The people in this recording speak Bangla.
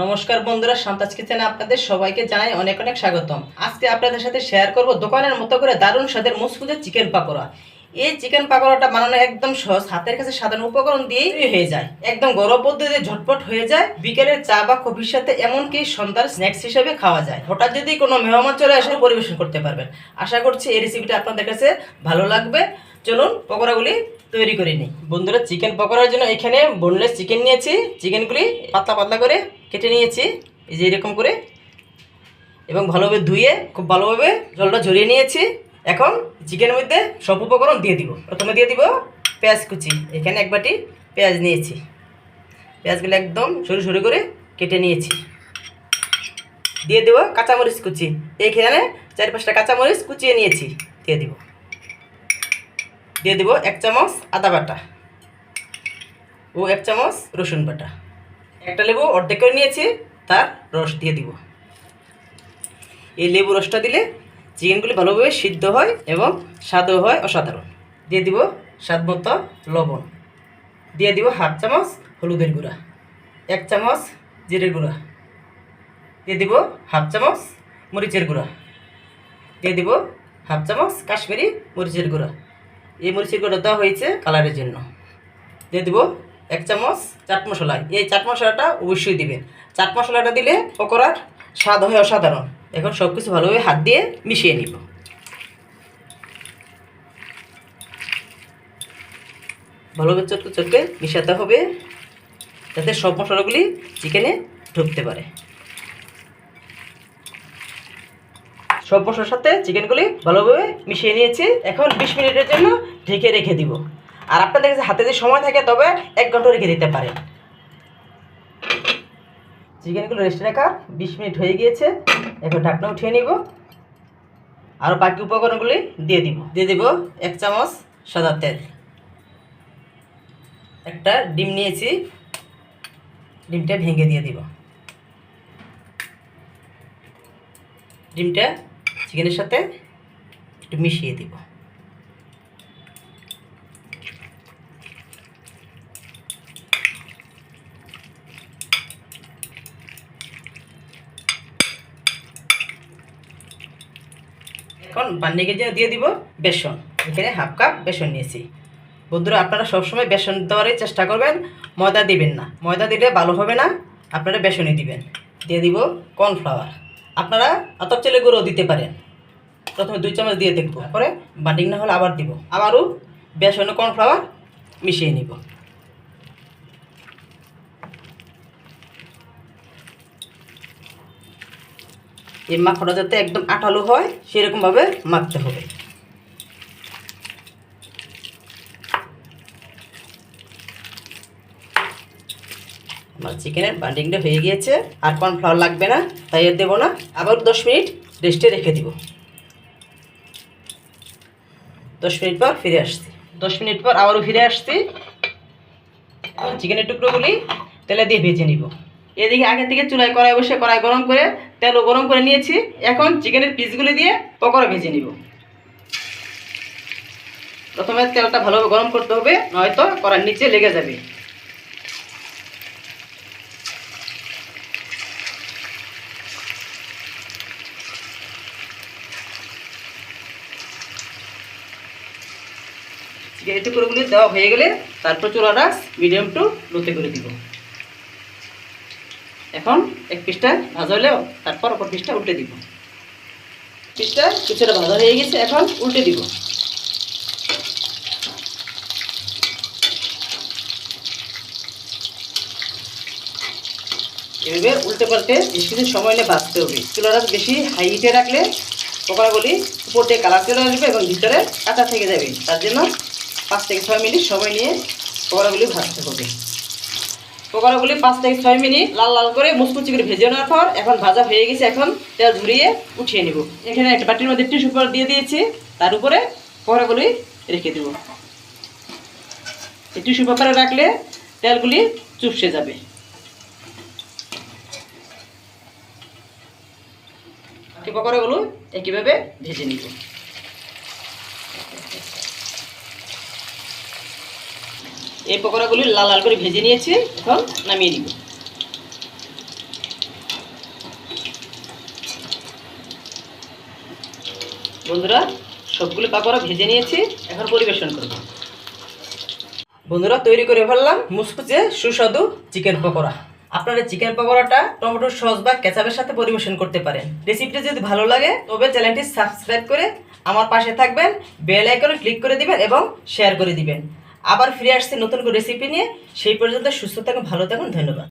নমস্কার বন্ধুরা, শান্তাজ কিচেনে আপনাদের সবাইকে জানাই অনেক অনেক স্বাগতম। আজকে আপনাদের সাথে শেয়ার করব দোকানের মতো করে দারুণ স্বাদের মুসমুজে চিকেন পাকোড়া। এই চিকেন পাকোড়াটা বানানো একদম সহজ, হাতের কাছে সাধারণ উপকরণ দিয়েই হয়ে যায়। একদম গরম পদ্ধতিতে ঝটপট হয়ে যায়, বিকেলের চা বা কফির সাথে এমনকি সন্ধ্যার স্ন্যাক্স হিসেবে খাওয়া যায়। হঠাৎ যদি কোনো মেহমান চলে আসে, পরিবেশন করতে পারবেন। আশা করছি এই রেসিপিটা আপনাদের কাছে ভালো লাগবে। চলুন পকোড়াগুলি তৈরি করে নিই। বন্ধুরা, চিকেন পকোড়ার জন্য এখানে বোনলেস চিকেন নিয়েছি। চিকেনগুলি পাতলা পাতলা করে কেটে নিয়েছি, এই যে এরকম করে। এবং ভালোভাবে ধুয়ে, খুব ভালোভাবে জলটা ঝরিয়ে নিয়েছি। এখন চিকেনের মধ্যে সব উপকরণ দিয়ে দিব। প্রথমে দিয়ে দিব পেঁয়াজ কুচি। এখানে এক বাটি পেঁয়াজ নিয়েছি। পেঁয়াজগুলো একদম সরু সরু করে কেটে নিয়েছি। দিয়ে দেবো কাঁচামরিচ কুচি। এইখানে চার পাঁচটা কাঁচামরিচ কুচিয়ে নিয়েছি। দিয়ে দিব। দিয়ে দিব এক চামচ আদা বাটা ও এক চামচ রসুন বাটা। একটা লেবু অর্ধেক করে নিয়েছি, তার রস দিয়ে দিব। এই লেবু রসটা দিলে চিকেনগুলি ভালোভাবে সিদ্ধ হয় এবং স্বাদও হয় অসাধারণ। দিয়ে দিব স্বাদ মতো লবণ। দিয়ে দিব হাফ চামচ হলুদের গুঁড়া, এক চামচ জিরের গুঁড়া। দিয়ে দিব হাফ চামচ মরিচের গুঁড়া। দিয়ে দিব হাফ চামচ কাশ্মীরি মরিচের গুঁড়া। এই মরিচের গুঁড়া দেওয়া হয়েছে কালারের জন্য। দিয়ে দিব এক চামচ চাট মশলা। এই চাট মশলাটা অবশ্যই দিবেন। চাট মশলাটা দিলে পকোড়ার স্বাদ হয় অসাধারণ। এখন সব কিছু ভালোভাবে হাত দিয়ে মিশিয়ে নিব। ভালোভাবে চটকে চটকে মিশাতে হবে, যাতে সব মশলাগুলি চিকেনে ঢুকতে পারে। সব মশলার সাথে চিকেনগুলি ভালোভাবে মিশিয়ে নিয়েছি। এখন বিশ মিনিটের জন্য ঢেকে রেখে দিব। আর আপনাদের কাছে হাতে যদি সময় থাকে, তবে এক ঘণ্টা রেখে দিতে পারেন চিকেনগুলো রেস্টে রাখা। বিশ মিনিট হয়ে গিয়েছে। এখন ঢাকনা উঠিয়ে নিব। আর বাকি উপকরণগুলি দিয়ে দিব। দিয়ে দিব এক চামচ সাদা তেল। একটা ডিম নিয়েছি। ডিমটা ভেঙে দিয়ে দিব। ডিমটা চিকেনের সাথে একটু মিশিয়ে দিব। এখন বান্ডিকে জন্য দিয়ে দিব বেসন। এখানে হাফ কাপ বেসন নিয়েছি। বন্ধুরা, আপনারা সবসময় বেসন দেওয়ারই চেষ্টা করবেন, ময়দা দিবেন না। ময়দা দিলে ভালো হবে না, আপনারা বেসনই দিবেন। দিয়ে দিব কর্নফ্লাওয়ার। আপনারা আতপ চালে গুঁড়ো দিতে পারেন। প্রথমে দুই চামচ দিয়ে দেখব। পরে বান্ডিং না হলে আবার দিব। আবারও বেসন কর্নফ্লাওয়ার মিশিয়ে নিব। এই মাখাটা যাতে একদম আঠালো হয়, সেরকমভাবে মাখতে হবে। আমার চিকেনের বান্ডিংটা হয়ে গিয়েছে, আর কর্নফ্লাওয়ার লাগবে না, তাই আর দেবো না। আবার দশ মিনিট রেস্টে রেখে দিব। দশ মিনিট পর ফিরে আসছি। দশ মিনিট পর আবারও ফিরে আসছি। চিকেনের টুকরোগুলি তেলে দিয়ে ভেজে নিব। এদিকে আগে থেকে চুলায় কড়াই বসে কড়াই গরম করে তেলও গরম করে নিয়েছি। এখন চিকেনের পিসগুলি দিয়ে পকোড়া ভেজে নিব। প্রথমে তেলটা ভালোভাবে গরম করতে হবে, নয়তো কড়ার নিচে লেগে যাবে। চিকেনের টুকরোগুলি দেওয়া হয়ে গেলে তারপর চুলাটা মিডিয়াম টু লোতে করে দিব। এখন এক পিসটা ভাজা হলেও তারপর অপর পিসটা উল্টে দিব। পিসটা কিছুটা ভাজা হয়ে গেছে, এখন উল্টে দিব। এভাবে উল্টে পাল্টে বেশ কিছু সময় নিয়ে বাঁচতে হবে। চুলাটা বেশি হাই হিটে রাখলে পকোড়াগুলি উপর দিয়ে কালার চলে আসবে এবং ভিতরে কাঁচা থেকে যাবে। তার জন্য পাঁচ থেকে ছয় মিনিট সময় নিয়ে পকোড়াগুলি ভাজতে হবে। পকোড়াগুলি পাঁচ থেকে ছয় মিনিট লাল লাল করে মুচকুচি করে ভেজে নেওয়ার পর এখন ভাজা হয়ে গেছে, এখন তেল ঝুরিয়ে উঠিয়ে নেব। এখানে একটা বাটির মধ্যে টিস্যু পেপার দিয়ে দিয়েছি, তার উপরে পকোড়াগুলি রেখে দেব। এই টিস্যু পেপারে রাখলে তেলগুলি চুপসে যাবে। পকোড়াগুলো একইভাবে ভেজে নিব। এই পকোড়াগুলি লাল লাল করে ভেজে নিয়েছি, এখন নামিয়ে দিব বন্ধুরা, সবগুলো পাকোড়া ভেজে নিয়েছি, এখন পরিবেশন করব। বন্ধুরা, তৈরি করে ফেললাম মুসকুচে সুস্বাদু চিকেন পকোড়া। আপনারা চিকেন পকোড়াটা টমেটো সস বা কেচাপের সাথে পরিবেশন করতে পারেন। রেসিপিটা যদি ভালো লাগে, তবে চ্যানেলটি সাবস্ক্রাইব করে আমার পাশে থাকবেন, বেল আইকনে ক্লিক করে দিবেন এবং শেয়ার করে দিবেন। আবার ফিরে আসছে নতুন রেসিপি নিয়ে। সেই পর্যন্ত সুস্থ থাকুন ভালো থাকুন ধন্যবাদ।